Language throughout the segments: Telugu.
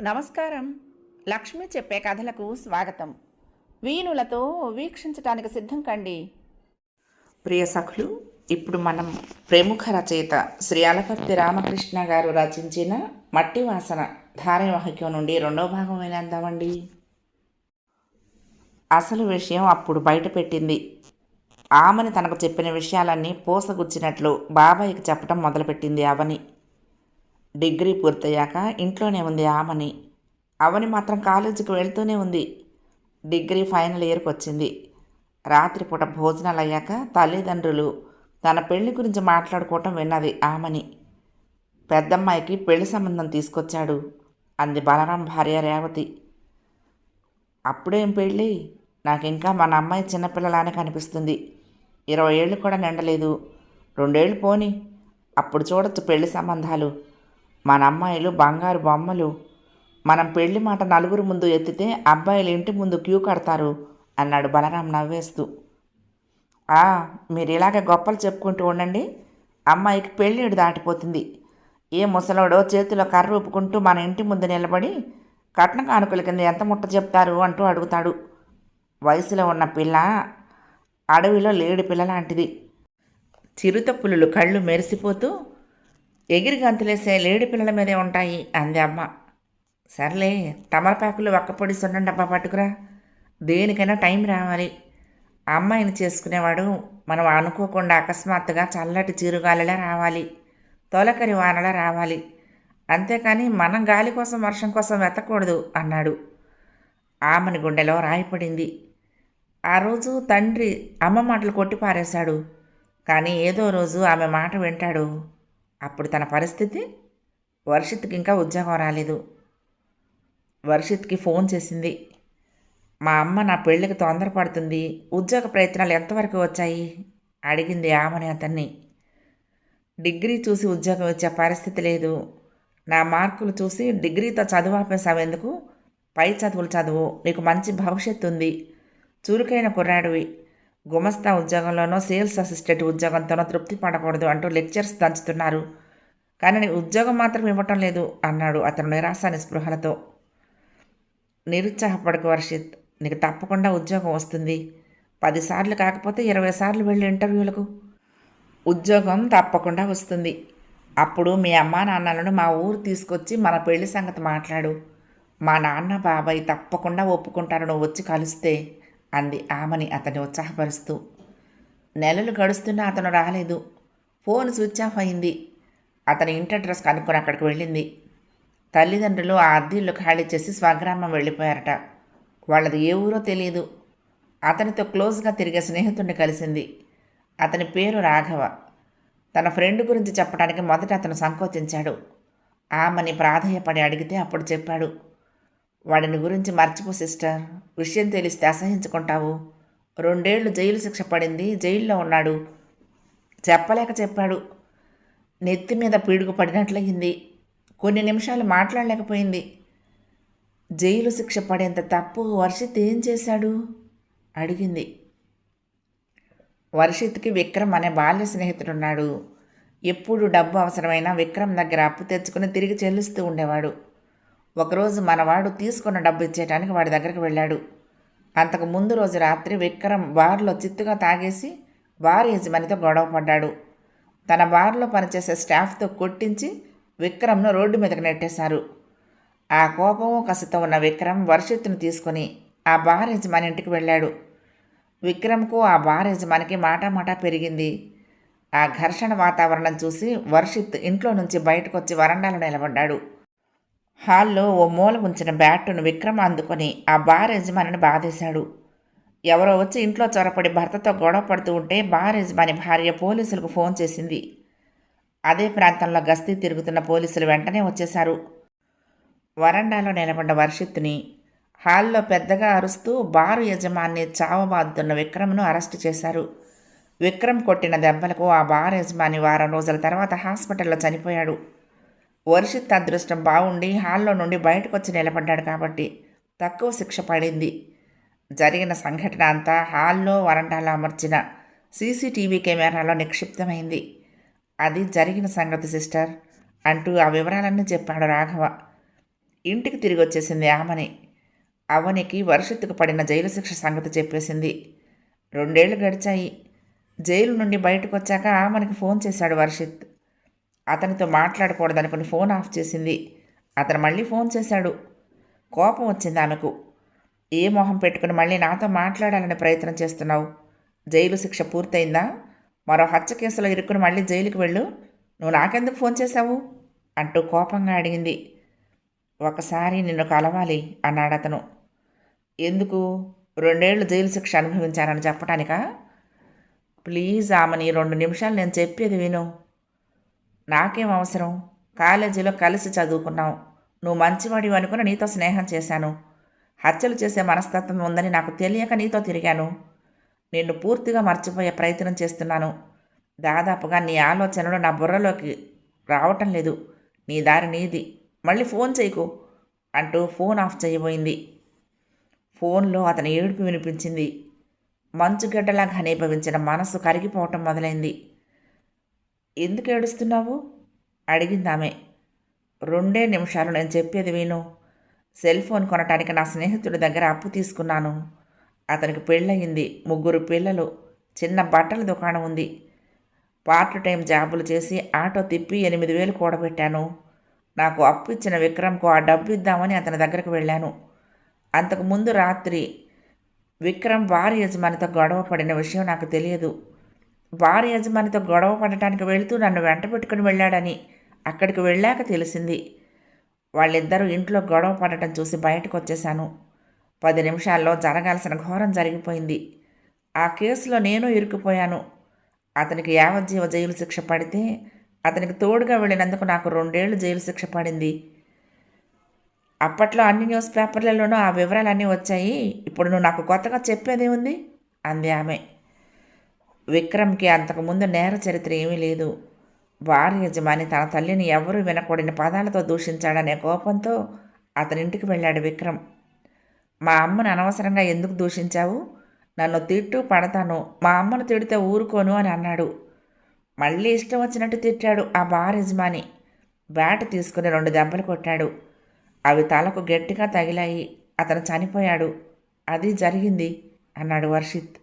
నమస్కారం. లక్ష్మి చెప్పే కథలకు స్వాగతం. వీణులతో వీక్షించటానికి సిద్ధం కండి. ప్రియ సఖులు ఇప్పుడు మనం ప్రముఖ రచయిత శ్రీ అలపర్తి రామకృష్ణ గారు రచించిన మట్టి వాసన ధారావాహికం నుండి రెండో భాగం వినేద్దామండి. అసలు విషయం అప్పుడు బయటపెట్టింది ఆమెని తనకు చెప్పిన విషయాలన్నీ పూసగుచ్చినట్లు బాబాయ్కి చెప్పటం మొదలుపెట్టింది అవని. డిగ్రీ పూర్తయ్యాక ఇంట్లోనే ఉంది ఆమని. అవని మాత్రం కాలేజీకి వెళ్తూనే ఉంది. డిగ్రీ ఫైనల్ ఇయర్కి వచ్చింది. రాత్రిపూట భోజనాలు అయ్యాక తల్లిదండ్రులు తన పెళ్ళి గురించి మాట్లాడుకోవటం విన్నది ఆమని. పెద్దమ్మాయికి పెళ్ళి సంబంధం తీసుకొచ్చాడు అంది బలరాం భార్య రేవతి. అప్పుడేం పెళ్ళి? నాకు ఇంకా మన అమ్మాయి చిన్నపిల్లలానే కనిపిస్తుంది. ఇరవై ఏళ్ళు కూడా నిండలేదు. రెండేళ్ళు పోని. అప్పుడు చూడొచ్చు పెళ్ళి సంబంధాలు. మన అమ్మాయిలు బంగారు బొమ్మలు. మనం పెళ్ళి మాట నలుగురు ముందు ఎత్తితే అబ్బాయిలు ఇంటి ముందు క్యూ కడతారు అన్నాడు బలరాం నవ్వేస్తూ. ఆ మీరు ఇలాగే గొప్పలు చెప్పుకుంటూ ఉండండి. అమ్మాయికి పెళ్ళిడు దాటిపోతుంది. ఏ ముసలోడో చేతిలో కర్ర ఊపుకుంటూ మన ఇంటి ముందు నిలబడి కట్న కానుకల కింద ఎంత ముట్ట చెప్తారు అంటూ అడుగుతాడు. వయసులో ఉన్న పిల్ల అడవిలో లేడి పిల్ల లాంటిది. చిరుత పులులు కళ్ళు మెరిసిపోతూ ఎగిరి గంతులేసే లేడి పిల్లల మీదే ఉంటాయి అంది అమ్మ. సర్లే తమలపాకులు ఒక్కపొడి సున్నం డబ్బా పట్టుకురా. దేనికైనా టైం రావాలి. అమ్మాయిని చేసుకునేవాడు మనం అనుకోకుండా అకస్మాత్తుగా చల్లటి చీరుగాలిలా రావాలి. తొలకరి వానలా రావాలి. అంతేకాని మనం గాలి కోసం వర్షం కోసం వెతకూడదు అన్నాడు. ఆమెని గుండెలో రాయిపడింది. ఆ రోజు తండ్రి అమ్మ మాటలు కొట్టి పారేశాడు కానీ ఏదో రోజు ఆమె మాట వింటాడు. అప్పుడు తన పరిస్థితి వర్షిత్కి ఇంకా ఉద్యోగం రాలేదు. వర్షిత్కి ఫోన్ చేసింది. మా అమ్మ నా పెళ్ళికి తొందరపడుతుంది. ఉద్యోగ ప్రయత్నాలు ఎంతవరకు వచ్చాయి? అడిగింది ఆమెని అతన్ని. డిగ్రీ చూసి ఉద్యోగం ఇచ్చే పరిస్థితి లేదు. నా మార్కులు చూసి డిగ్రీతో చదువు ఆపేసావెందుకు పై చదువులు చదువు. నీకు మంచి భవిష్యత్తు ఉంది చురుకైన కుర్రాడివి. గుమస్తా ఉద్యోగంలోనో సేల్స్ అసిస్టెంట్ ఉద్యోగంతోనో తృప్తి పడకూడదు అంటూ లెక్చర్స్ దంచుతున్నారు. కానీ ఉద్యోగం మాత్రం ఇవ్వటం లేదు అన్నాడు అతను నిరాశ నిస్పృహలతో. నిరుత్సాహపడకు వర్షిత్ నీకు తప్పకుండా ఉద్యోగం వస్తుంది. పదిసార్లు కాకపోతే ఇరవై సార్లు వెళ్ళి ఇంటర్వ్యూలకు. ఉద్యోగం తప్పకుండా వస్తుంది. అప్పుడు మీ అమ్మా నాన్నలను మా ఊరు తీసుకొచ్చి మన పెళ్ళి సంగతి మాట్లాడు. మా నాన్న బాబాయ్ తప్పకుండా ఒప్పుకుంటారు నువ్వు వచ్చి కలిస్తే. అంది ఆమెని అతన్ని ఉత్సాహపరుస్తూ. నెలలు గడుస్తున్నా అతను రాలేదు. ఫోన్ స్విచ్ ఆఫ్ అయింది. అతని ఇంటి అడ్రస్ కనుక్కొని అక్కడికి వెళ్ళింది. తల్లిదండ్రులు ఆ అద్దీళ్ళు ఖాళీ చేసి స్వగ్రామం వెళ్ళిపోయారట. వాళ్ళది ఏ ఊరో తెలియదు అతనితో క్లోజ్గా తిరిగే స్నేహితుడిని కలిసింది. అతని పేరు రాఘవ. తన ఫ్రెండ్ గురించి చెప్పడానికి మొదట అతను సంకోచించాడు. ఆమెని ప్రాధేయపడి అడిగితే అప్పుడు చెప్పాడు. వాడిని గురించి మర్చిపో సిస్టర్. విషయం తెలిస్తే అసహించుకుంటావు. రెండేళ్ళు జైలు శిక్ష పడింది జైల్లో ఉన్నాడు. చెప్పలేక చెప్పాడు. నెత్తి మీద పీడుగు పడినట్లయింది. కొన్ని నిమిషాలు మాట్లాడలేకపోయింది. జైలు శిక్ష పడేంత తప్పు వర్షిత్ ఏం చేశాడు? అడిగింది. వర్షిత్కి విక్రమ్ అనే బాల్య స్నేహితుడున్నాడు. ఎప్పుడు డబ్బు అవసరమైనా విక్రమ్ దగ్గర అప్పు తెచ్చుకుని తిరిగి చెల్లిస్తూ ఉండేవాడు. ఒకరోజు మనవాడు తీసుకున్న డబ్బు ఇచ్చేయటానికి వాడి దగ్గరికి వెళ్ళాడు. అంతకు ముందు రోజు రాత్రి విక్రమ్ బార్లో చిత్తుగా తాగేసి బార్ యజమానితో గొడవ పడ్డాడు. తన బార్లో పనిచేసే స్టాఫ్తో కొట్టించి విక్రమ్ను రోడ్డు మీదకు నెట్టేశారు. ఆ కోపము కసితో ఉన్న విక్రమ్ వర్షిత్తును తీసుకుని ఆ బార్ యజమాని ఇంటికి వెళ్ళాడు. విక్రమ్కు ఆ బార్ యజమానికి మాటామాటా పెరిగింది. ఆ ఘర్షణ వాతావరణం చూసి వర్షిత్ ఇంట్లో నుంచి బయటకు వచ్చి వరండాలో నిలబడ్డాడు. హాల్లో ఓ మూల ఉంచిన బ్యాటును విక్రమ్ అందుకొని ఆ బార్ యజమానిని బాధేశాడు. ఎవరో వచ్చి ఇంట్లో చొరపడి భర్తతో గొడవ పడుతూ ఉంటే బార్ యజమాని భార్య పోలీసులకు ఫోన్ చేసింది. అదే ప్రాంతంలో గస్తీ తిరుగుతున్న పోలీసులు వెంటనే వచ్చేశారు. వరండాలో నిలబడ్డ వర్షిత్తుని హాల్లో పెద్దగా అరుస్తూ బారు యజమాన్ని చావబాదుతున్న విక్రమ్ను అరెస్టు చేశారు. విక్రమ్ కొట్టిన దెబ్బలకు ఆ బార్ యజమాని వారం రోజుల తర్వాత హాస్పిటల్లో చనిపోయాడు. వర్షిత్ అదృష్టం బాగుండి హాల్లో నుండి బయటకు వచ్చి నిలబడ్డాడు కాబట్టి తక్కువ శిక్ష పడింది. జరిగిన సంఘటన అంతా హాల్లో వరండాలో అమర్చిన సీసీటీవీ కెమెరాలో నిక్షిప్తమైంది. అది జరిగిన సంగతి సిస్టర్ అంటూ ఆ వివరాలన్నీ చెప్పాడు రాఘవ. ఇంటికి తిరిగి వచ్చేసింది ఆమెని. అవనికి వర్షత్తుకు పడిన జైలు శిక్ష సంగతి చెప్పేసింది. రెండేళ్ళు గడిచాయి. జైలు నుండి బయటకు వచ్చాక ఆమెకి ఫోన్ చేశాడు వర్షిత్. అతనితో మాట్లాడకూడదనుకుని ఫోన్ ఆఫ్ చేసింది. అతను మళ్ళీ ఫోన్ చేశాడు. కోపం వచ్చింది ఆమెకు. ఏ మొహం పెట్టుకుని మళ్ళీ నాతో మాట్లాడాలని ప్రయత్నం చేస్తున్నావు? జైలు శిక్ష పూర్తయిందా? మరో హత్య కేసులో ఇరుక్కుని మళ్ళీ జైలుకి వెళ్ళు. నువ్వు నాకెందుకు ఫోన్ చేశావు? అంటూ కోపంగా అడిగింది. ఒకసారి నిన్ను కలవాలి అన్నాడు అతను. ఎందుకు? రెండేళ్ళు జైలు శిక్ష అనుభవించానని చెప్పటానికా? ప్లీజ్ ఆమెని రెండు నిమిషాలు నేను చెప్పేది విను. నాకేం అవసరం? కాలేజీలో కలిసి చదువుకున్నావు. నువ్వు మంచివాడివి అనుకుని నీతో స్నేహం చేశాను. హత్యలు చేసే మనస్తత్వం ఉందని నాకు తెలియక నీతో తిరిగాను. నిన్ను పూర్తిగా మర్చిపోయే ప్రయత్నం చేస్తున్నాను. దాదాపుగా నీ ఆలోచనలు నా బుర్రలోకి రావటం లేదు. నీ దారి నీది. మళ్ళీ ఫోన్ చేయకు అంటూ ఫోన్ ఆఫ్ చేయబోయింది. ఫోన్లో అతని ఏడుపు వినిపించింది. మంచుగడ్డలా ఘనీభవించిన మనసు కరిగిపోవటం మొదలైంది. ఎందుకు ఏడుస్తున్నావు? అడిగింది ఆమె. రెండే నిమిషాలు నేను చెప్పేది విను. సెల్ ఫోన్ కొనటానికి నా స్నేహితుడి దగ్గర అప్పు తీసుకున్నాను. అతనికి పెళ్ళయింది. ముగ్గురు పిల్లలు. చిన్న బట్టల దుకాణం ఉంది. పార్ట్ టైం జాబులు చేసి ఆటో తిప్పి ఎనిమిది వేలు కూడబెట్టాను. నాకు అప్పు ఇచ్చిన విక్రమ్కు ఆ డబ్బు ఇద్దామని అతని దగ్గరకు వెళ్ళాను. అంతకుముందు రాత్రి విక్రమ్ భార్య యజమానితో గొడవ పడిన విషయం నాకు తెలియదు. వారి యజమానితో గొడవ పడటానికి వెళుతూ నన్ను వెంట పెట్టుకుని వెళ్ళాడని అక్కడికి వెళ్ళాక తెలిసింది. వాళ్ళిద్దరూ ఇంట్లో గొడవ పడటం చూసి బయటకు వచ్చేశాను. పది నిమిషాల్లో జరగాల్సిన ఘోరం జరిగిపోయింది. ఆ కేసులో నేను ఇరుక్కుపోయాను. అతనికి యావజ్జీవ జైలు శిక్ష పడితే అతనికి తోడుగా వెళ్ళినందుకు నాకు రెండేళ్ళు జైలు శిక్ష పడింది. అప్పట్లో అన్ని న్యూస్ పేపర్లలోనూ ఆ వివరాలన్నీ వచ్చాయి. ఇప్పుడు నువ్వు నాకు కొత్తగా చెప్పేదే ఉంది అంది ఆమె. విక్రమ్కి అంతకుముందు నేర చరిత్ర ఏమీ లేదు. వారి యజమాని తన తల్లిని ఎవరూ వినకూడని పదాలతో దూషించాడనే కోపంతో అతనింటికి వెళ్ళాడు విక్రమ్. మా అమ్మను అనవసరంగా ఎందుకు దూషించావు? నన్ను తిట్టు పడతాను. మా అమ్మను తిడితే ఊరుకోను అని అన్నాడు. మళ్ళీ ఇష్టం వచ్చినట్టు తిట్టాడు ఆ బార్ యజమాని. బ్యాట్ తీసుకుని రెండు దెబ్బలు కొట్టాడు. అవి తలకు గట్టిగా తగిలాయి. అతను చనిపోయాడు. అది జరిగింది అన్నాడు వర్షిత్.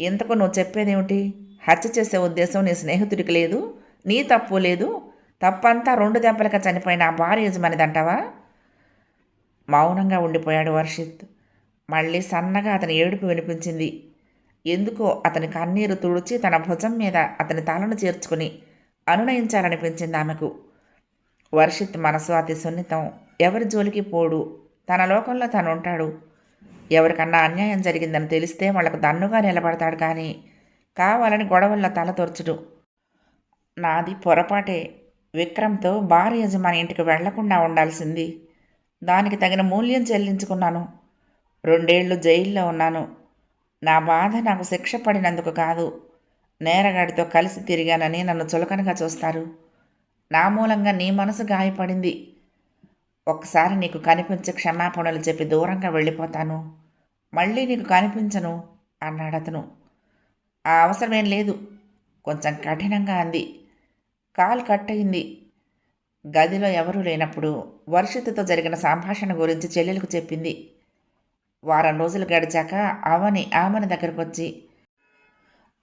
ఇంతకు నువ్వు చెప్పేదేమిటి? హత్య చేసే ఉద్దేశం నీ స్నేహితుడికి లేదు నీ తప్పు లేదు. తప్పంతా రెండు దెబ్బలక చనిపోయిన ఆ భార్య యజమానిదంటావా? మౌనంగా ఉండిపోయాడు వర్షిత్ మళ్ళీ సన్నగా అతని ఏడుపు వినిపించింది. ఎందుకో అతని కన్నీరు తుడిచి తన భుజం మీద అతని తలను చేర్చుకుని అనునయించాలనిపించింది ఆమెకు. వర్షిత్ మనసు అతి సున్నితం. ఎవరి జోలికి పోడు? తన లోకంలో తను ఉంటాడు ఎవరికన్నా అన్యాయం జరిగిందని తెలిస్తే వాళ్ళకు దన్నుగా నిలబడతాడు కానీ కావాలని గొడవల్లో తల తొరచుడు. నాది పొరపాటే. విక్రమ్తో భార్య యజమాని ఇంటికి వెళ్ళకుండా ఉండాల్సింది. దానికి తగిన మూల్యం చెల్లించుకున్నాను. రెండేళ్ళు జైల్లో ఉన్నాను. నా బాధ నాకు శిక్ష పడినందుకు కాదు. నేరగాడితో కలిసి తిరిగానని నన్ను చులకనగా చూస్తారు. నా మూలంగా నీ మనసు గాయపడింది. ఒక్కసారి నీకు కనిపించే క్షమాపణలు చెప్పి దూరంగా వెళ్ళిపోతాను. మళ్ళీ నీకు కనిపించను అన్నాడు అతను. ఆ అవసరమేం లేదు. కొంచెం కఠినంగా అంది. కాలు కట్ అయింది. గదిలో ఎవరూ లేనప్పుడు వర్షితతో జరిగిన సంభాషణ గురించి చెల్లెలకు చెప్పింది. వారం రోజులు గడిచాక అవని ఆమెని దగ్గరకు వచ్చి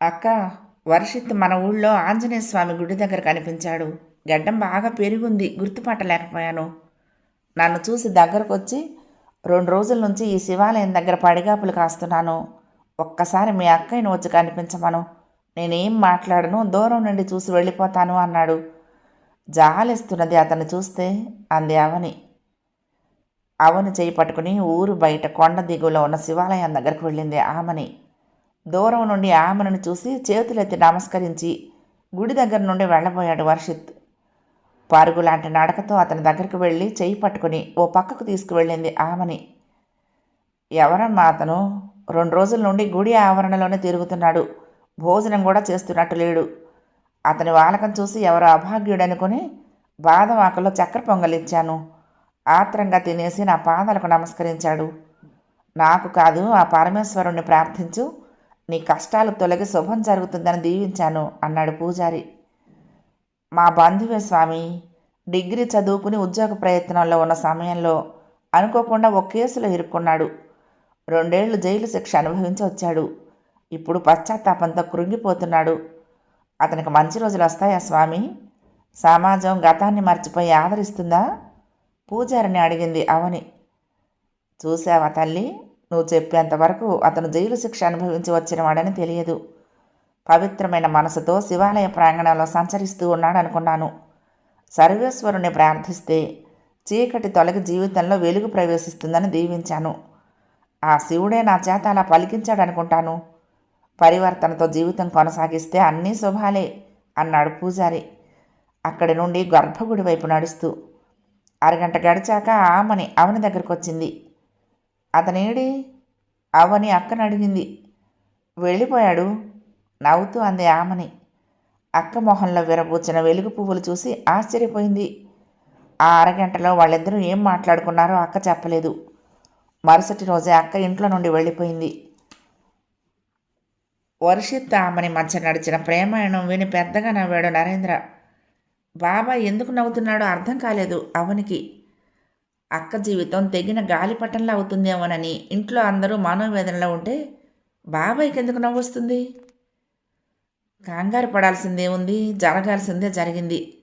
అక్క వర్షిత్ మన ఊళ్ళో ఆంజనేయ స్వామి గుడి దగ్గర కనిపించాడు. గడ్డం బాగా పెరిగింది గుర్తుపట్టలేకపోయాను నన్ను చూసి దగ్గరకు వచ్చి రెండు రోజుల నుంచి ఈ శివాలయం దగ్గర పడిగాపులు కాస్తున్నాను. ఒక్కసారి మీ అక్కయ్యను వచ్చి కనిపించమను. నేనేం మాట్లాడను? దూరం నుండి చూసి వెళ్ళిపోతాను అన్నాడు. జాలిస్తున్నది అతన్ని చూస్తే అంది అవని. అవని చేయి పట్టుకుని ఊరు బయట కొండ దిగువలో ఉన్న శివాలయం దగ్గరకు వెళ్ళింది ఆమెని. దూరం నుండి ఆమెను చూసి చేతులెత్తి నమస్కరించి గుడి దగ్గర నుండి వెళ్ళబోయాడు వర్షిత్. పరుగులాంటి నడకతో అతని దగ్గరికి వెళ్ళి చేయి పట్టుకుని ఓ పక్కకు తీసుకువెళ్ళింది ఆమెని. ఎవరమ్మా అతను? రెండు రోజుల నుండి గుడి ఆవరణలోనే తిరుగుతున్నాడు. భోజనం కూడా చేస్తున్నట్టు లేడు. అతని వాలకం చూసి ఎవరో అభాగ్యుడనుకుని బాదం ఆకులో చక్కెర పొంగలిచ్చాను. ఆత్రంగా తినేసి నా పాదాలకు నమస్కరించాడు. నాకు కాదు ఆ పరమేశ్వరుణ్ణి ప్రార్థించు. నీ కష్టాలు తొలగి శుభం జరుగుతుందని దీవించాను అన్నాడు పూజారి. మా బంధువే స్వామి. డిగ్రీ చదువుకుని ఉద్యోగ ప్రయత్నంలో ఉన్న సమయంలో అనుకోకుండా ఒక కేసులో ఇరుక్కున్నాడు. రెండేళ్ళు జైలు శిక్ష అనుభవించి వచ్చాడు. ఇప్పుడు పశ్చాత్తాపంతో కృంగిపోతున్నాడు. అతనికి మంచి రోజులు వస్తాయా స్వామి? సమాజం గతాన్ని మర్చిపోయి ఆదరిస్తుందా? పూజారిని అడిగింది అవని. చూసావా తల్లి? నువ్వు చెప్పేంతవరకు అతను జైలు శిక్ష అనుభవించి వచ్చినవాడని తెలియదు. పవిత్రమైన మనసుతో శివాలయ ప్రాంగణంలో సంచరిస్తూ ఉన్నాడు అనుకున్నాను సర్వేశ్వరుని ప్రార్థిస్తే చీకటి తొలగి జీవితంలో వెలుగు ప్రవేశిస్తుందని దీవించాను. ఆ శివుడే నా చేత అలా పలికించాడు అనుకుంటాను పరివర్తనతో జీవితం కొనసాగిస్తే అన్నీ శుభాలే అన్నాడు పూజారి. అక్కడి నుండి గర్భగుడి వైపు నడుస్తూ అరగంట గడిచాక ఆమని అవని దగ్గరకు వచ్చింది అతనేడి? అవని అక్కని అడిగింది వెళ్ళిపోయాడు? నవ్వుతూ అంది ఆమని. అక్క మొహంలో విరబూచిన వెలుగు పువ్వులు చూసి ఆశ్చర్యపోయింది. ఆ అరగంటలో వాళ్ళిద్దరూ ఏం మాట్లాడుకున్నారో అక్క చెప్పలేదు. మరుసటి రోజే అక్క ఇంట్లో నుండి వెళ్ళిపోయింది. వర్షిత్ ఆమెని మధ్య నడిచిన ప్రేమాయణం విని పెద్దగా నవ్వాడు నరేంద్ర. బాబాయ్ ఎందుకు నవ్వుతున్నాడో అర్థం కాలేదు అవనికి. అక్క జీవితం తెగిన గాలిపటంలో అవుతుందేమోనని ఇంట్లో అందరూ మనోవేదనలో ఉంటే బాబాయ్కి ఎందుకు నవ్వు వస్తుంది కంగారు పడాల్సిందే ఉంది జరగాల్సిందే జరిగింది.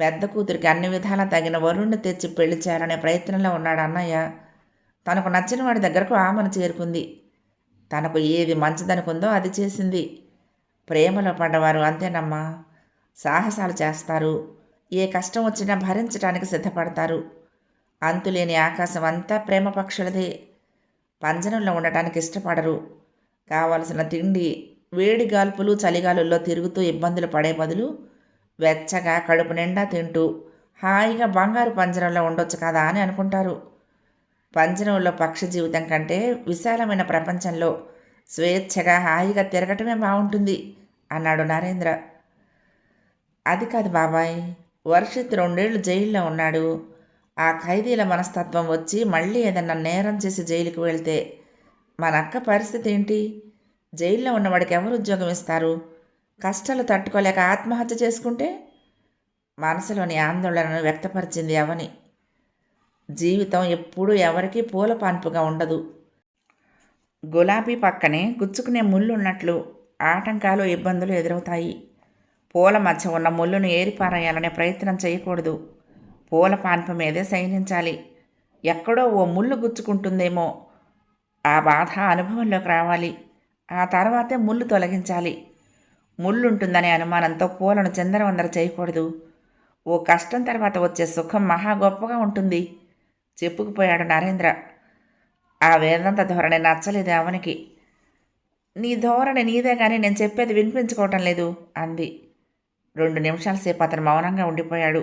పెద్ద కూతురికి అన్ని విధాలా తగిన వరుణ్ణి తెచ్చి పెళ్ళి చేయాలనే ప్రయత్నంలో ఉన్నాడు అన్నయ్య. తనకు నచ్చిన వాడి దగ్గరకు ఆమెను చేరుకుంది. తనకు ఏది మంచిదనుకుందో అది చేసింది. ప్రేమలో పడ్డవారు అంతేనమ్మా. సాహసాలు చేస్తారు. ఏ కష్టం వచ్చినా భరించడానికి సిద్ధపడతారు. అంతులేని ఆకాశం అంతా ప్రేమ పక్షులదే పంజరంలో ఉండటానికి ఇష్టపడరు. కావలసిన తిండి వేడి గాల్పులు చలిగాలుల్లో తిరుగుతూ ఇబ్బందులు పడే బదులు వెచ్చగా కడుపు నిండా తింటూ హాయిగా బంగారు పంజరంలో ఉండొచ్చు కదా అని అనుకుంటారు. పంజరంలో పక్షి జీవితం కంటే విశాలమైన ప్రపంచంలో స్వేచ్ఛగా హాయిగా తిరగటమే బాగుంటుంది అన్నాడు నరేంద్ర. అది కాదు బాబాయ్ వర్షిత్ రెండేళ్ళు జైల్లో ఉన్నాడు. ఆ ఖైదీల మనస్తత్వం వచ్చి మళ్ళీ ఏదన్నా నేరం చేసి జైలుకి వెళ్తే మన అక్క పరిస్థితి ఏంటి? జైల్లో ఉన్నవాడికి ఎవరు ఉద్యోగం ఇస్తారు? కష్టాలు తట్టుకోలేక ఆత్మహత్య చేసుకుంటే మనసులోని ఆందోళనను వ్యక్తపరిచింది అవని జీవితం ఎప్పుడూ ఎవరికీ పూల పాన్పుగా ఉండదు. గులాబీ పక్కనే గుచ్చుకునే ముళ్ళు ఉన్నట్లు ఆటంకాలు ఇబ్బందులు ఎదురవుతాయి. పూల మధ్య ఉన్న ముళ్ళును ఏరిపారేయాలనే ప్రయత్నం చేయకూడదు. పూల పాన్పు మీదే శయనించాలి. ఎక్కడో ఓ ముళ్ళు గుచ్చుకుంటుందేమో. ఆ బాధ అనుభవంలోకి రావాలి. ఆ తర్వాతే ముళ్ళు తొలగించాలి. ముళ్ళుంటుందనే అనుమానంతో పూలను చందరవందర చేయకూడదు. ఓ కష్టం తర్వాత వచ్చే సుఖం మహా గొప్పగా ఉంటుంది. చెప్పుకుపోయాడు నరేంద్ర. ఆ వేదాంత ధోరణి నచ్చలేదు అవనికి. నీ ధోరణి నీదే కానీ నేను చెప్పేది వినిపించుకోవటం లేదు అంది. రెండు నిమిషాల సేపు అతను మౌనంగా ఉండిపోయాడు.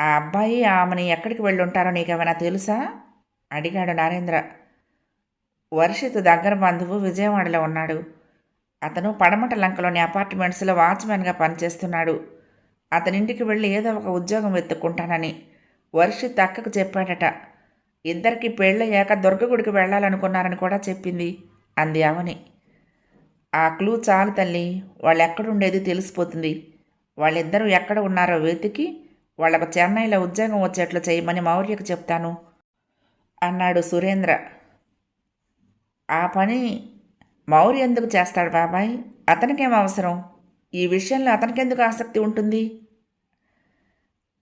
ఆ అబ్బాయి ఆమెని ఎక్కడికి వెళ్ళుంటారో నీకేమైనా తెలుసా? అడిగాడు నరేంద్ర. వర్షిత్ దగ్గర బంధువు విజయవాడలో ఉన్నాడు. అతను పడమట లంకలోని అపార్ట్మెంట్స్లో వాచ్మెన్గా పనిచేస్తున్నాడు. అతనింటికి వెళ్ళి ఏదో ఒక ఉద్యోగం వెతుక్కుంటానని వర్షిత్ అక్కకు చెప్పాడట. ఇద్దరికి పెళ్ళయ్యాక దుర్గగుడికి వెళ్ళాలనుకున్నారని కూడా చెప్పింది అంది అవని ఆ క్లూ చాలు తల్లి వాళ్ళెక్కడుండేది తెలిసిపోతుంది. వాళ్ళిద్దరూ ఎక్కడ ఉన్నారో వెతికి వాళ్ళకు చెన్నైలో ఉద్యోగం వచ్చేట్లు చేయమని మౌర్యకు చెప్తాను అన్నాడు సురేంద్ర. ఆ పని మౌర్య ఎందుకు చేస్తాడు బాబాయ్? అతనికేం అవసరం? ఈ విషయంలో అతనికెందుకు ఆసక్తి ఉంటుంది?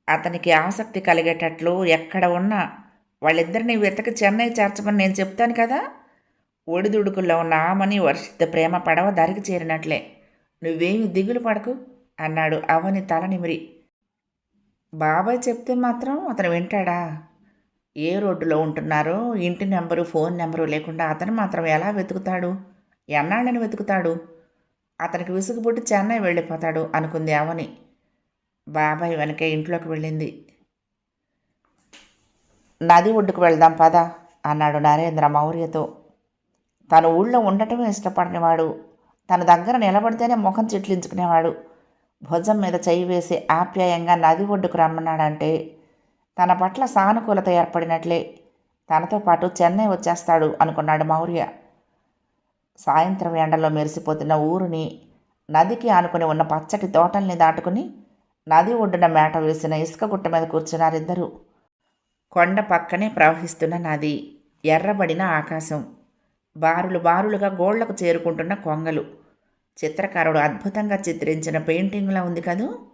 అతనికి ఆసక్తి కలిగేటట్లు ఎక్కడ ఉన్నా వాళ్ళిద్దరిని వెతకి చెన్నై చేర్చమని నేను చెప్తాను కదా. ఒడిదుడుకుల్లో ఉన్న ఆమని వర్షిత ప్రేమ పడవ దారికి చేరినట్లే. నువ్వేమి దిగులు పడకు అన్నాడు అవని తల నిమిరి. బాబాయ్ చెప్తే మాత్రం అతను వింటాడా? ఏ రోడ్డులో ఉంటున్నారో ఇంటి నెంబరు ఫోన్ నెంబరు లేకుండా అతను మాత్రం ఎలా వెతుకుతాడు? ఎన్నాళ్ళని వెతుకుతాడు? అతనికి విసుగుపుట్టి చెన్నై వెళ్ళిపోతాడు అనుకుంది అవని. బాబాయ్ వెనకే ఇంట్లోకి వెళ్ళింది. నది ఒడ్డుకు వెళ్దాం పద అన్నాడు నరేంద్ర మౌర్యతో. తను ఊళ్ళో ఉండటమే ఇష్టపడినవాడు. తన దగ్గర నిలబడితేనే ముఖం చిట్లించుకునేవాడు. భుజం మీద చేయి వేసి ఆప్యాయంగా నది ఒడ్డుకు రమ్మన్నాడంటే తన పట్ల సానుకూలత ఏర్పడినట్లే. తనతో పాటు చెన్నై వచ్చేస్తాడు అనుకున్నాడు మౌర్య. సాయంత్రం ఎండలో మెరిసిపోతున్న ఊరుని నదికి ఆనుకుని ఉన్న పచ్చటి తోటల్ని దాటుకుని నది ఒడ్డున మేట వేసిన ఇసుక గుట్ట మీద కూర్చున్నారిద్దరూ. కొండ పక్కనే ప్రవహిస్తున్న నది ఎర్రబడిన ఆకాశం బారులు బారులుగా గోళ్ళకు చేరుకుంటున్న కొంగలు. చిత్రకారుడు అద్భుతంగా చిత్రించిన పెయింటింగ్లా ఉంది కదూ?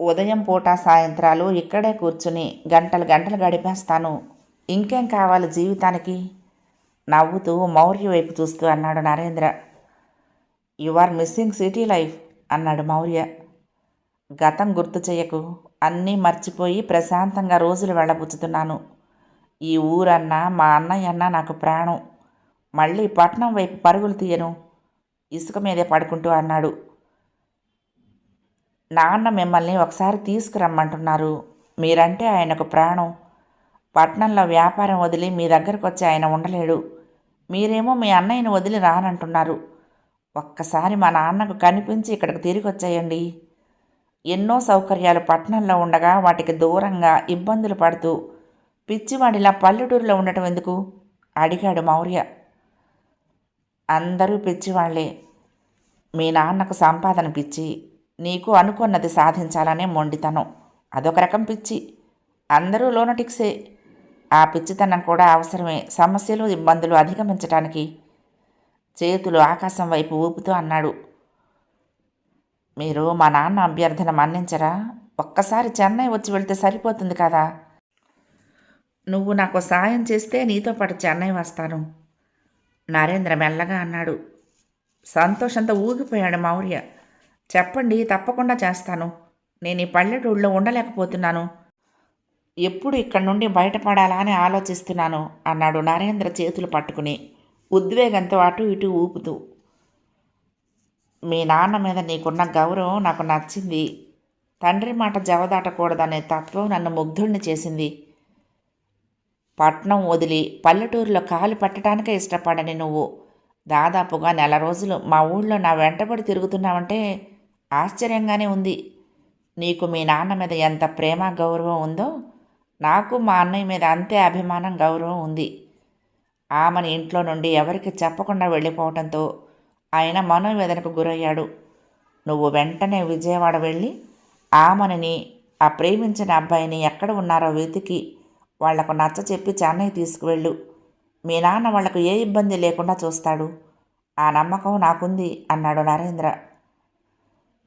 ఉదయం పూట సాయంత్రాలు ఇక్కడే కూర్చుని గంటలు గంటలు గడిపేస్తాను. ఇంకేం కావాలి జీవితానికి? నవ్వుతూ మౌర్య వైపు చూస్తూ అన్నాడు Narendra. You are missing city life అన్నాడు మౌర్య. గతం గుర్తు చేయకు. అన్నీ మర్చిపోయి ప్రశాంతంగా రోజులు వెళ్ళబుచ్చుతున్నాను. ఈ ఊరన్నా మా అన్నయ్య అన్నా నాకు ప్రాణం. మళ్ళీ పట్నం వైపు పరుగులు తీయను. ఇసుక మీదే పడుకుంటూ అన్నాడు. నాన్న మిమ్మల్ని ఒకసారి తీసుకురమ్మంటున్నారు. మీరంటే ఆయనకు ప్రాణం. పట్నంలో వ్యాపారం వదిలి మీ దగ్గరకు వచ్చి ఆయన ఉండలేడు. మీరేమో మీ అన్నయ్యని వదిలి రానంటున్నారు. ఒక్కసారి మా నాన్నకు కనిపించి ఇక్కడికి తిరిగి వచ్చేయండి ఎన్నో సౌకర్యాలు పట్టణంలో ఉండగా వాటికి దూరంగా ఇబ్బందులు పడుతూ పిచ్చివాడిలా పల్లెటూరులో ఉండటం ఎందుకు? అడిగాడు మౌర్య. అందరూ పిచ్చివాళ్ళే. మీ నాన్నకు సంపాదన పిచ్చి. నీకు అనుకున్నది సాధించాలనే మొండితనం. అదొక రకం పిచ్చి. అందరూ లోనటిక్సే. ఆ పిచ్చితనం కూడా అవసరమే. సమస్యలు ఇబ్బందులు అధిగమించటానికి. చేతులు ఆకాశం వైపు ఊపుతూ అన్నాడు. మీరు మా నాన్న అభ్యర్థన మన్నించరా? ఒక్కసారి చెన్నై వచ్చి వెళ్తే సరిపోతుంది కదా. నువ్వు నాకు సాయం చేస్తే నీతో పాటు చెన్నై వస్తాను. నరేంద్ర మెల్లగా అన్నాడు. సంతోషంతో ఊగిపోయాడు మౌర్య. చెప్పండి తప్పకుండా చేస్తాను. నేను ఈ పల్లెటూళ్ళలో ఉండలేకపోతున్నాను. ఎప్పుడు ఇక్కడి నుండి బయటపడాలా అని ఆలోచిస్తున్నాను అన్నాడు నరేంద్ర చేతులు పట్టుకుని. ఉద్వేగంతో అటు ఇటు ఊపుతూ. మీ నాన్న మీద నీకున్న గౌరవం నాకు నచ్చింది. తండ్రి మాట జవదాటకూడదనే తత్వం నన్ను ముగ్ధుడిని చేసింది. పట్నం వదిలి పల్లెటూరులో కాలు పట్టడానికే ఇష్టపడని నువ్వు. దాదాపుగా నెల రోజులు మా ఊళ్ళో నా వెంటబడి తిరుగుతున్నావంటే ఆశ్చర్యంగానే ఉంది. నీకు మీ నాన్న మీద ఎంత ప్రేమ గౌరవం ఉందో నాకు మా అన్నయ్య మీద అంతే అభిమానం గౌరవం ఉంది. ఆమెను ఇంట్లో నుండి ఎవరికి చెప్పకుండా వెళ్ళిపోవడంతో ఆయన మనోవేదనకు గురయ్యాడు. నువ్వు వెంటనే విజయవాడ వెళ్ళి ఆమెని ఆ ప్రేమించిన అబ్బాయిని ఎక్కడ ఉన్నారో వెతికి వాళ్ళకు నచ్చ చెప్పి చెన్నై తీసుకువెళ్ళు. మీ నాన్న వాళ్ళకు ఏ ఇబ్బంది లేకుండా చూస్తాడు. ఆ నమ్మకం నాకుంది అన్నాడు నరేంద్ర.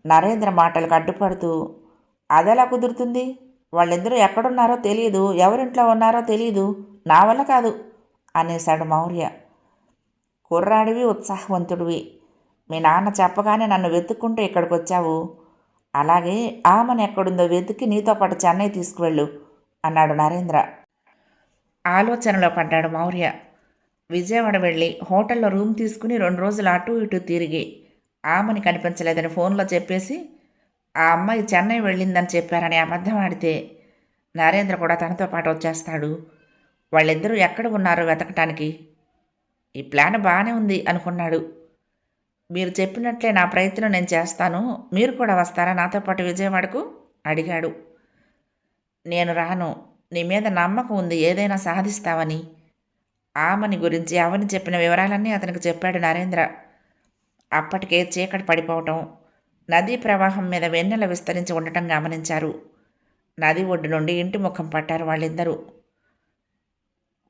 నరేంద్ర మాటలకు అడ్డుపడుతూ అదెలా కుదురుతుంది? వాళ్ళిద్దరూ ఎక్కడున్నారో తెలియదు ఎవరింట్లో ఉన్నారో తెలియదు నా వల్ల కాదు అనేశాడు మౌర్య. కుర్రాడివి ఉత్సాహవంతుడివి. మీ నాన్న చెప్పగానే నన్ను వెతుక్కుంటూ ఇక్కడికి వచ్చావు అలాగే ఆమెను ఎక్కడుందో వెతికి నీతో పాటు చెన్నై తీసుకువెళ్ళు అన్నాడు నరేంద్ర. ఆలోచనలో పడ్డాడు మౌర్య. విజయవాడ వెళ్ళి హోటల్లో రూమ్ తీసుకుని రెండు రోజులు అటు ఇటు తిరిగి ఆమెని కనిపించలేదని ఫోన్లో చెప్పేసి ఆ అమ్మాయి చెన్నై వెళ్ళిందని చెప్పారని అబద్ధం ఆడితే నరేంద్ర కూడా తనతో పాటు వచ్చేస్తాడు. వాళ్ళిద్దరూ ఎక్కడ ఉన్నారో వెతకటానికి? ఈ ప్లాన్ బాగానే ఉంది అనుకున్నాడు. మీరు చెప్పినట్లే నా ప్రయత్నం నేను చేస్తాను. మీరు కూడా వస్తారా నాతో పాటు విజయవాడకు? అడిగాడు. నేను రాను. నీ మీద నమ్మకం ఉంది. ఏదైనా సాధిస్తావని. ఆమెని గురించి అవని చెప్పిన వివరాలన్నీ అతనికి చెప్పాడు నరేంద్ర. అప్పటికే చీకటి పడిపోవటం నదీ ప్రవాహం మీద వెన్నెల విస్తరించి ఉండటం గమనించారు. నది ఒడ్డు నుండి ఇంటి ముఖం పట్టారు వాళ్ళిద్దరూ.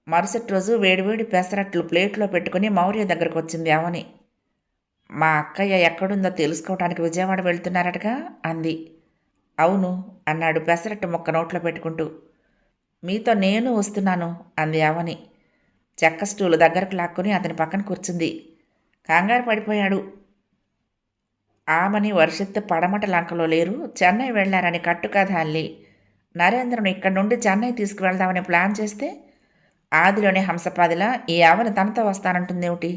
మరుసటి రోజు వేడివేడి పెసరట్లు ప్లేట్లో పెట్టుకుని మౌర్య దగ్గరకు వచ్చింది అవని మా అక్కయ్య ఎక్కడుందో తెలుసుకోవడానికి విజయవాడ వెళ్తున్నారటగా అంది. అవును అన్నాడు పెసరట్టు మొక్క నోట్లో పెట్టుకుంటూ. మీతో నేను వస్తున్నాను అంది అవని చెక్క స్టూలు దగ్గరకు లాక్కుని అతని పక్కన కూర్చుంది. కంగారు పడిపోయాడు. ఆమెని వర్షిత్ పడమట లంకలో లేరు. చెన్నై వెళ్ళారని కట్టుకథ అల్లి. నరేంద్రను ఇక్కడి నుండి చెన్నై తీసుకువెళ్దామని ప్లాన్ చేస్తే ఆదిలోని హంసపాదిలా ఈ అవని తనతో వస్తానంటుందేమిటి?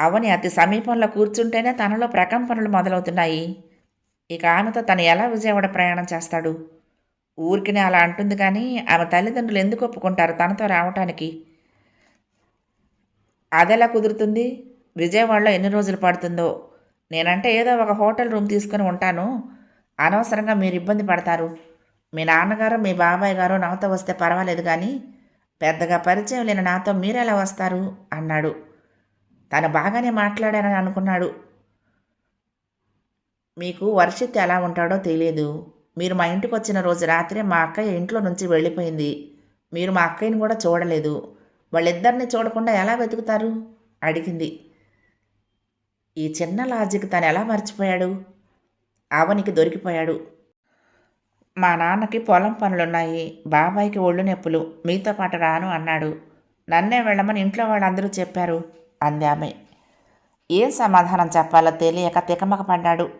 అవని అతి సమీపంలో కూర్చుంటేనే తనలో ప్రకంపనలు మొదలవుతున్నాయి. ఇక ఆమెతో తను ఎలా విజయవాడ ప్రయాణం చేస్తాడు? ఊరికినే అలా అంటుంది కానీ ఆమె తల్లిదండ్రులు ఎందుకు ఒప్పుకుంటారు తనతో రావటానికి? అదెలా కుదురుతుంది? విజయవాడలో ఎన్ని రోజులు పడుతుందో? నేనంటే ఏదో ఒక హోటల్ రూమ్ తీసుకుని ఉంటాను. అనవసరంగా మీరు ఇబ్బంది పడతారు. మీ నాన్నగారు మీ బాబాయ్ గారు నాతో వస్తే పర్వాలేదు కానీ పెద్దగా పరిచయం లేని నాతో మీరెలా వస్తారు? అన్నాడు. తను బాగానే మాట్లాడానని అనుకున్నాడు. మీకు వర్షిత్ ఎలా ఉంటాడో తెలియదు మీరు మా ఇంటికి వచ్చిన రోజు రాత్రే మా అక్కయ్య ఇంట్లో నుంచి వెళ్ళిపోయింది. మీరు మా అక్కయ్యని కూడా చూడలేదు. వాళ్ళిద్దరిని చూడకుండా ఎలా వెతుకుతారు? అడిగింది. ఈ చిన్న లాజిక్ తను ఎలా మర్చిపోయాడు? అవనికి దొరికిపోయాడు. మా నాన్నకి పొలం పనులున్నాయి. బాబాయికి ఒళ్ళు నొప్పులు. మీతో పాటు రాను అన్నాడు. నన్నే వెళ్ళమని ఇంట్లో వాళ్ళందరూ చెప్పారు అంది ఆమె. ఏం సమాధానం చెప్పాలో తెలియక తికమక పడ్డాడు.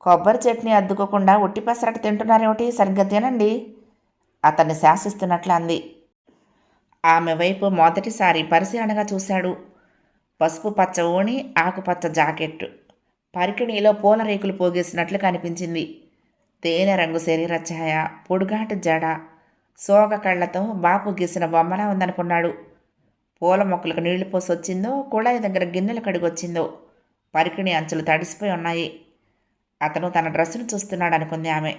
కొబ్బరి చట్నీ అద్దుకోకుండా ఉట్టి పెసరట్టు తింటున్నారేమిటి? సరిగ్గా తినండి అతన్ని శాసిస్తున్నట్లు అంది. ఆమె వైపు మొదటిసారి పరిశీలనగా చూశాడు. పసుపు పచ్చ ఓణి ఆకుపచ్చ జాకెట్ పరికిణీలో పూల రేకులు పోగేసినట్లు కనిపించింది. తేనె రంగు శరీర ఛాయ పొడుగాటి జడ. సోగ కళ్ళతో బాపు గీసిన బొమ్మలా ఉందనుకున్నాడు. పూల మొక్కలకు నీళ్ళు పోసి వచ్చిందో కుళాయి దగ్గర గిన్నెలు కడిగొచ్చిందో. పరికిణి అంచులు తడిసిపోయి ఉన్నాయి. అతను తన డ్రెస్సును చూస్తున్నాడు అనుకుంది ఆమె.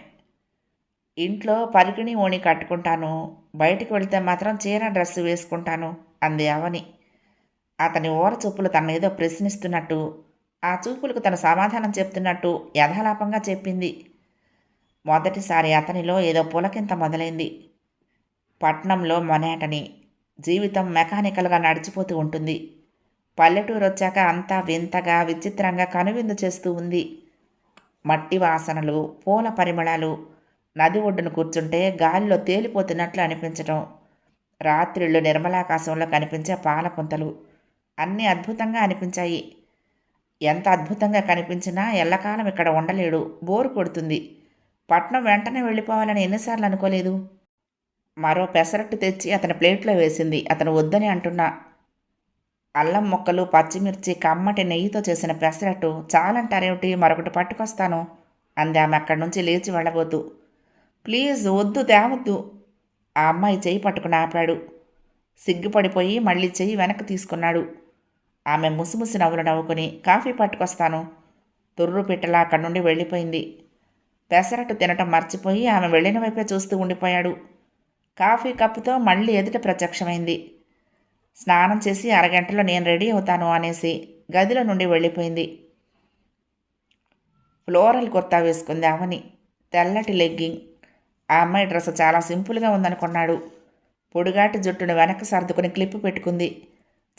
ఇంట్లో పరికిణి ఓణి కట్టుకుంటాను బయటికి వెళితే మాత్రం చీర డ్రెస్సు వేసుకుంటాను అంది అవని. అతని ఓర చూపులు తన ఏదో ప్రశ్నిస్తున్నట్టు ఆ చూపులకు తను సమాధానం చెప్తున్నట్టు యథాలాపంగా చెప్పింది. మొదటిసారి అతనిలో ఏదో పులకింత మొదలైంది. పట్నంలో మొనేటని జీవితం మెకానికల్గా నడిచిపోతూ ఉంటుంది. పల్లెటూరు వచ్చాక అంతా వింతగా విచిత్రంగా కనువిందు చేస్తూ ఉంది. మట్టి వాసనలు పూల పరిమళాలు నది ఒడ్డున కూర్చుంటే గాలిలో తేలిపోతున్నట్లు అనిపించటం రాత్రిళ్ళు నిర్మలాకాశంలో కనిపించే పాలపుంతలు అన్నీ అద్భుతంగా అనిపించాయి. ఎంత అద్భుతంగా కనిపించినా ఎల్లకాలం ఇక్కడ ఉండలేడు. బోరు కొడుతుంది. పట్నం వెంటనే వెళ్ళిపోవాలని ఎన్నిసార్లు అనుకోలేదు. మరో పెసరట్టు తెచ్చి అతని ప్లేట్లో వేసింది. అతను వద్దని అంటున్నా. అల్లం ముక్కలు పచ్చిమిర్చి కమ్మటి నెయ్యితో చేసిన పెసరట్టు చాలంటారేమిటి? మరొకటి పట్టుకొస్తాను. అంది ఆమె అక్కడి నుంచి లేచి వెళ్ళబోతూ. ప్లీజ్ వద్దు తేవద్దు ఆ అమ్మాయి చెయ్యి పట్టుకుని ఆపాడు. సిగ్గుపడిపోయి మళ్ళీ చెయ్యి వెనక్కి తీసుకున్నాడు. ఆమె ముసిముసి నవ్వులు నవ్వుకుని కాఫీ పట్టుకొస్తాను. తుర్రు పిట్టలా అక్కడి నుండి వెళ్ళిపోయింది. పెసరట్టు తినటం మర్చిపోయి ఆమె వెళ్ళిన వైపే చూస్తూ ఉండిపోయాడు. కాఫీ కప్పుతో మళ్ళీ ఎదుట ప్రత్యక్షమైంది. స్నానం చేసి అరగంటలో నేను రెడీ అవుతాను అనేసి గదిలో నుండి వెళ్ళిపోయింది. ఫ్లోరల్ కుర్తా వేసుకుంది అవని తెల్లటి లెగ్గింగ్ ఆ అమ్మాయి డ్రెస్ చాలా సింపుల్గా ఉందనుకున్నాడు. పొడుగాటి జుట్టును వెనక్కి సర్దుకుని క్లిప్ పెట్టుకుంది.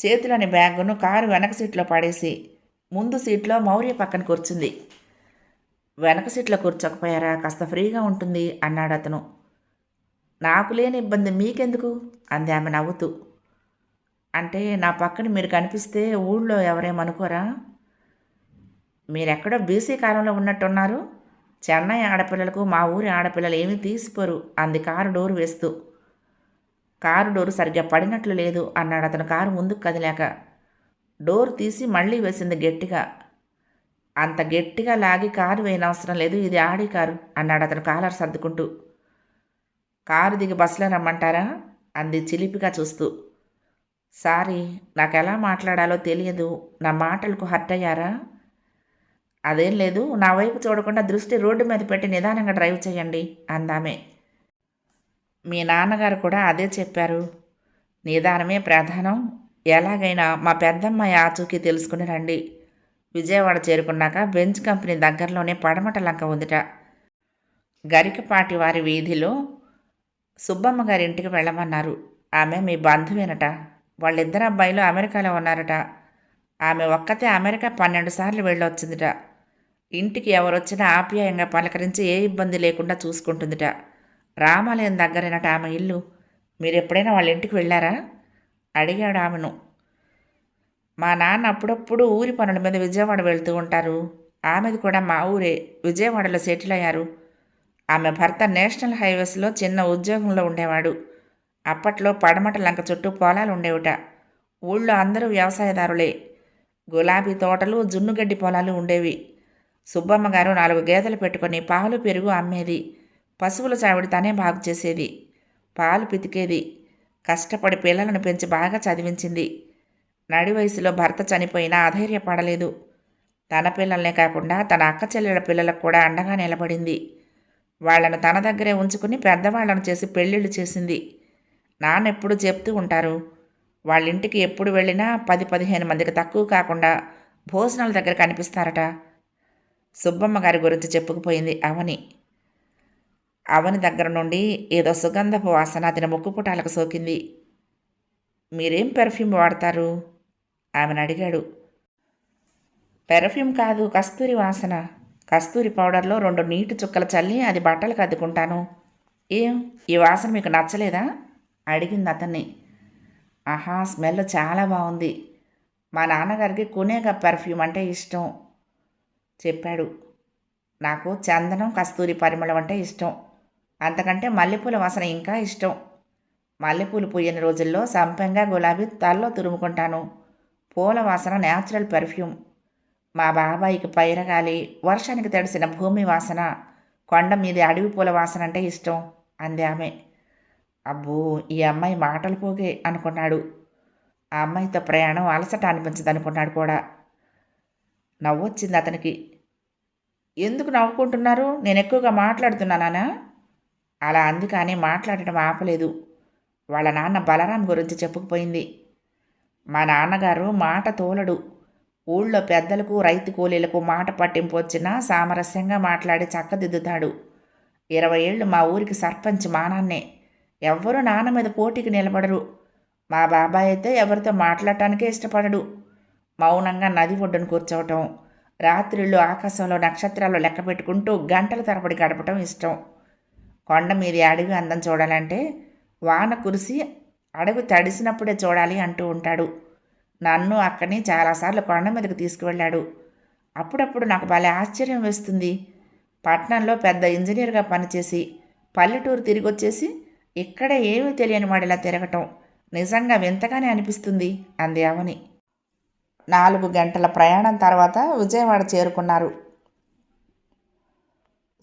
చేతిలోని బ్యాగును కారు వెనక సీట్లో పడేసి ముందు సీట్లో మౌర్య పక్కన కూర్చుంది. వెనక సీట్లో కూర్చోకపోయారా? కాస్త ఫ్రీగా ఉంటుంది అన్నాడు అతను. నాకు లేని ఇబ్బంది మీకెందుకు? అంది ఆమె నవ్వుతూ. అంటే నా పక్కన మీరు కనిపిస్తే ఊళ్ళో ఎవరేమనుకోరా మీరెక్కడో బీసీ కాలంలో ఉన్నట్టున్నారు. చెన్నై ఆడపిల్లలకు మా ఊరి ఆడపిల్లలు ఏమీ తీసిపోరు. అంది కారు డోరు వేస్తూ. కారు డోరు సరిగ్గా పడినట్లు లేదు అన్నాడు అతను కారు ముందుకు కదిలాక. డోర్ తీసి మళ్ళీ వేసింది గట్టిగా. అంత గట్టిగా లాగి కారు వేయనవసరం లేదు ఇది ఆడి కారు అన్నాడు అతను కాలర్ సర్దుకుంటూ. కారు దిగి బస్సులో రమ్మంటారా? అంది చిలిపిగా చూస్తూ. సారీ నాకు ఎలా మాట్లాడాలో తెలియదు నా మాటలకు హర్ట్ అయ్యారా? అదేం లేదు. నా వైపు చూడకుండా దృష్టి రోడ్డు మీద పెట్టి నిదానంగా డ్రైవ్ చేయండి అందామే. మీ నాన్నగారు కూడా అదే చెప్పారు. నిదానమే ప్రధానం. ఎలాగైనా మా పెద్దమ్మాయి ఆచూకీ తెలుసుకుని రండి. విజయవాడ చేరుకున్నాక బెంచ్ కంపెనీ దగ్గరలోనే పడమట లంక ఉందిట. గరికపాటి వారి వీధిలో సుబ్బమ్మ గారి ఇంటికి వెళ్ళమన్నారు. ఆమె మీ బంధువేనట. వాళ్ళిద్దరు అబ్బాయిలు అమెరికాలో ఉన్నారట. ఆమె ఒక్కతే అమెరికా పన్నెండు సార్లు వెళ్ళొచ్చిందిట. ఇంటికి ఎవరొచ్చినా ఆప్యాయంగా పలకరించి ఏ ఇబ్బంది లేకుండా చూసుకుంటుందిట. రామాలయం దగ్గరేనట ఆమె ఇల్లు. మీరు ఎప్పుడైనా వాళ్ళ ఇంటికి వెళ్ళారా? అడిగాడు ఆమెను. మా నాన్న అప్పుడప్పుడు ఊరి పనుల మీద విజయవాడ వెళ్తూ ఉంటారు. ఆమెది కూడా మా ఊరే. విజయవాడలో సెటిల్ అయ్యారు. ఆమె భర్త నేషనల్ హైవేస్లో చిన్న ఉద్యోగంలో ఉండేవాడు. అప్పట్లో పడమట లంక చుట్టూ పొలాలు ఉండేవిట. ఊళ్ళో అందరూ వ్యవసాయదారులే. గులాబీ తోటలు జున్నుగడ్డి పొలాలు ఉండేవి. సుబ్బమ్మ గారు నాలుగు గేదెలు పెట్టుకొని పాలు పెరుగు అమ్మేది. పశువుల చావిడి తనే బాగు చేసేది. పాలు పితికేది. కష్టపడి పిల్లలను పెంచి బాగా చదివించింది. నడి వయసులో భర్త చనిపోయినా అధైర్యపడలేదు. తన పిల్లల్నే కాకుండా తన అక్క చెల్లెల పిల్లలకు కూడా అండగా నిలబడింది. వాళ్ళను తన దగ్గరే ఉంచుకుని పెద్దవాళ్ళను చేసి పెళ్ళిళ్ళు చేసింది. నాన్న ఎప్పుడు చెప్తూ ఉంటారు వాళ్ళ ఇంటికి ఎప్పుడు వెళ్ళినా పది పదిహేను మందికి తక్కువ కాకుండా భోజనాల దగ్గర కనిపిస్తారట. సుబ్బమ్మ గారి గురించి చెప్పుకుపోయింది అవని. అవని దగ్గర నుండి ఏదో సుగంధపు వాసన అతని ముక్కుపుటాలకు సోకింది. మీరేం పెర్ఫ్యూమ్ వాడతారు? ఆమెను అడిగాడు. పెర్ఫ్యూమ్ కాదు కస్తూరి వాసన. కస్తూరి పౌడర్లో రెండు నీటి చుక్కలు చల్లి అది బట్టలకు అద్దుకుంటాను. ఏం? ఈ వాసన మీకు నచ్చలేదా? అడిగింది అతన్ని. ఆహా స్మెల్ చాలా బాగుంది. మా నాన్నగారికి కొనేగా పెర్ఫ్యూమ్ అంటే ఇష్టం. చెప్పాడు. నాకు చందనం కస్తూరి పరిమళం అంటే ఇష్టం. అంతకంటే మల్లెపూల వాసన ఇంకా ఇష్టం. మల్లెపూలు పూయని రోజుల్లో సంపెంగ గులాబీ తల్లో తురుముకుంటాను. పూల వాసన న్యాచురల్ పెర్ఫ్యూమ్ మా బాబాయికి పైరగాలి వర్షానికి తడిసిన భూమి వాసన కొండ మీద అడవి పూల వాసన అంటే ఇష్టం అంది ఆమె. అబ్బో ఈ అమ్మాయి మాటలు పోగే అనుకున్నాడు. ఆ అమ్మాయితో ప్రయాణం అలసట అనిపించదనుకున్నాడు కూడా. నవ్వొచ్చింది అతనికి. ఎందుకు నవ్వుకుంటున్నారు? నేను ఎక్కువగా మాట్లాడుతున్నానా అలా అంది కానీ మాట్లాడటం ఆపలేదు. వాళ్ళ నాన్న బలరాం గురించి చెప్పుకుపోయింది. మా నాన్నగారు మాట తోలడు. ఊళ్ళో పెద్దలకు రైతు కూలీలకు మాట పట్టింపు వచ్చినా సామరస్యంగా మాట్లాడి చక్కదిద్దుతాడు. ఇరవై ఏళ్ళు మా ఊరికి సర్పంచ్ మానాన్నే ఎవ్వరూ నాన్న మీద పోటీకి నిలబడరు. మా బాబాయ్ అయితే ఎవరితో మాట్లాడటానికే ఇష్టపడడు. మౌనంగా నది ఒడ్డును కూర్చోవటం రాత్రిళ్ళు ఆకాశంలో నక్షత్రాలు లెక్క పెట్టుకుంటూ గంటల తరబడి గడపటం ఇష్టం. కొండ మీది అడవి అందం చూడాలంటే వాన కురిసి అడవి తడిసినప్పుడే చూడాలి అంటూ ఉంటాడు. నన్ను అక్కని చాలాసార్లు కొండ మీదకి తీసుకువెళ్ళాడు. అప్పుడప్పుడు నాకు భలే ఆశ్చర్యం వేస్తుంది. పట్నంలో పెద్ద ఇంజనీర్గా పనిచేసి పల్లెటూరు తిరిగి వచ్చేసి ఇక్కడే ఏమీ తెలియని వాడిలా తిరగటం. నిజంగా వింతగానే అనిపిస్తుంది అంది అవని. నాలుగు గంటల ప్రయాణం తర్వాత విజయవాడ చేరుకున్నారు.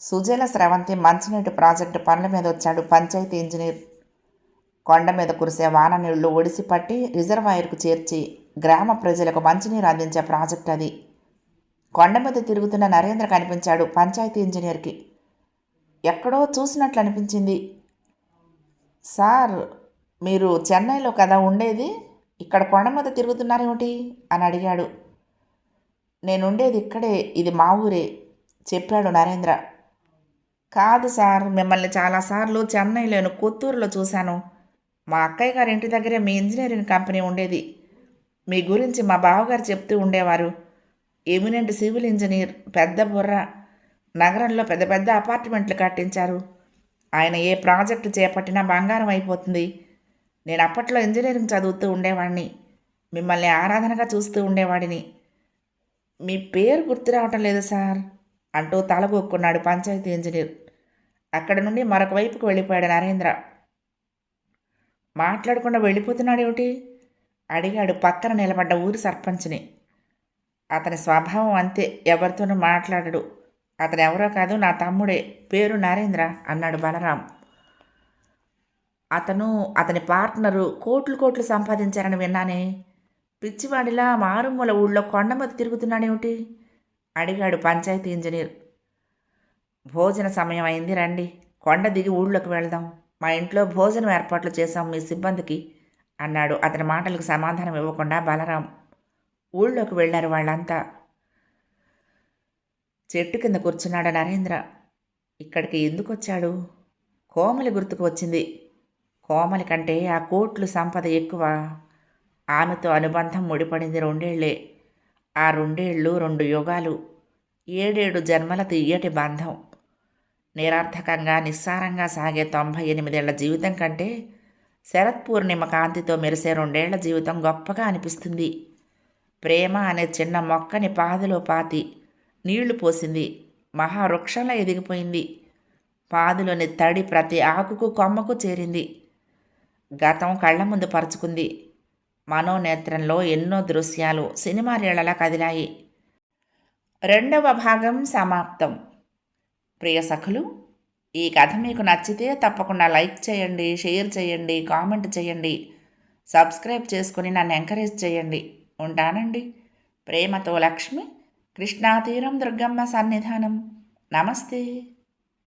సుజల స్రవంతి మంచినీటి ప్రాజెక్టు పనుల మీద వచ్చాడు. పంచాయతీ ఇంజనీర్ కొండ మీద కురిసే వాన నీళ్ళు ఒడిసి పట్టి రిజర్వాయర్కు చేర్చి గ్రామ ప్రజలకు మంచినీరు అందించే ప్రాజెక్ట్ అది. కొండ మీద తిరుగుతున్న నరేంద్ర కనిపించాడు పంచాయతీ ఇంజనీర్కి. ఎక్కడో చూసినట్లు అనిపించింది సార్ మీరు చెన్నైలో కదా ఉండేది? ఇక్కడ కొండ మీద తిరుగుతున్నారేమిటి? అని అడిగాడు. నేనుండేది ఇక్కడే ఇది మా ఊరే చెప్పాడు నరేంద్ర. కాదు సార్ మిమ్మల్ని చాలాసార్లు చెన్నైలోని కొత్తూరులో చూశాను. మా అక్కయ్య గారి ఇంటి దగ్గరే మీ ఇంజనీరింగ్ కంపెనీ ఉండేది. మీ గురించి మా బావగారు చెప్తూ ఉండేవారు. ఎమినెంట్ సివిల్ ఇంజనీర్ పెద్ద బుర్ర. నగరంలో పెద్ద పెద్ద అపార్ట్మెంట్లు కట్టించారు. ఆయన ఏ ప్రాజెక్టు చేపట్టినా బంగారం అయిపోతుంది. నేను అప్పట్లో ఇంజనీరింగ్ చదువుతూ ఉండేవాడిని. మిమ్మల్ని ఆరాధనగా చూస్తూ ఉండేవాడిని. మీ పేరు గుర్తు రావటం లేదు సార్ అంటూ తలగొక్కున్నాడు పంచాయతీ ఇంజనీర్. అక్కడ నుండి మరొక వైపుకు వెళ్ళిపోయాడు నరేంద్ర. మాట్లాడకుండా వెళ్ళిపోతున్నాడేమిటి? అడిగాడు పక్కన నిలబడ్డ ఊరి సర్పంచ్ని. అతని స్వభావం అంతే ఎవరితోనూ మాట్లాడడు. అతను ఎవరో కాదు నా తమ్ముడే పేరు నరేంద్ర అన్నాడు బలరాం. అతను అతని పార్ట్నరు కోట్లు కోట్లు సంపాదించారని విన్నానే. పిచ్చివాడిలా మారుమూల ఊళ్ళో కొండ మీద తిరుగుతున్నాడేమిటి? అడిగాడు పంచాయతీ ఇంజనీర్. భోజన సమయం అయింది రండి కొండ దిగి ఊళ్ళోకి వెళ్దాం. మా ఇంట్లో భోజనం ఏర్పాట్లు చేశాం మీ సిబ్బందికి అన్నాడు. అతని మాటలకు సమాధానం ఇవ్వకుండా బలరాం. ఊళ్ళోకి వెళ్ళారు వాళ్ళంతా. చెట్టు కింద కూర్చున్నాడు నరేంద్ర. ఇక్కడికి ఎందుకు వచ్చాడు కోమలి గుర్తుకు వచ్చింది. కోమలి కంటే ఆ కోట్లు సంపద ఎక్కువ. ఆమెతో అనుబంధం ముడిపడింది రెండేళ్ళే. ఆ రెండేళ్ళు రెండు యుగాలు ఏడేడు జన్మల తీయటి బంధం. నిరర్థకంగా నిస్సారంగా సాగే తొంభై ఎనిమిదేళ్ళ జీవితం కంటే శరత్ పూర్ణిమ కాంతితో మెరిసే రెండేళ్ళ జీవితం గొప్పగా అనిపిస్తుంది. ప్రేమ అనే చిన్న మొక్కని పాదులో పాతి నీళ్ళు పోసింది. మహావృక్షంలో ఎదిగిపోయింది. పాదులోని తడి ప్రతి ఆకుకు కొమ్మకు చేరింది. గతం కళ్ళ ముందు పరుచుకుంది. మనోనేత్రంలో ఎన్నో దృశ్యాలు సినిమా రీళ్ళలా కదిలాయి. రెండవ భాగం సమాప్తం. ప్రియ సఖులు ఈ కథ మీకు నచ్చితే తప్పకుండా లైక్ చేయండి షేర్ చేయండి కామెంట్ చేయండి. సబ్స్క్రైబ్ చేసుకుని నన్ను ఎంకరేజ్ చేయండి. ఉంటానండి. ప్రేమతో లక్ష్మి కృష్ణాతీరం దుర్గమ్మ సన్నిధానం. నమస్తే.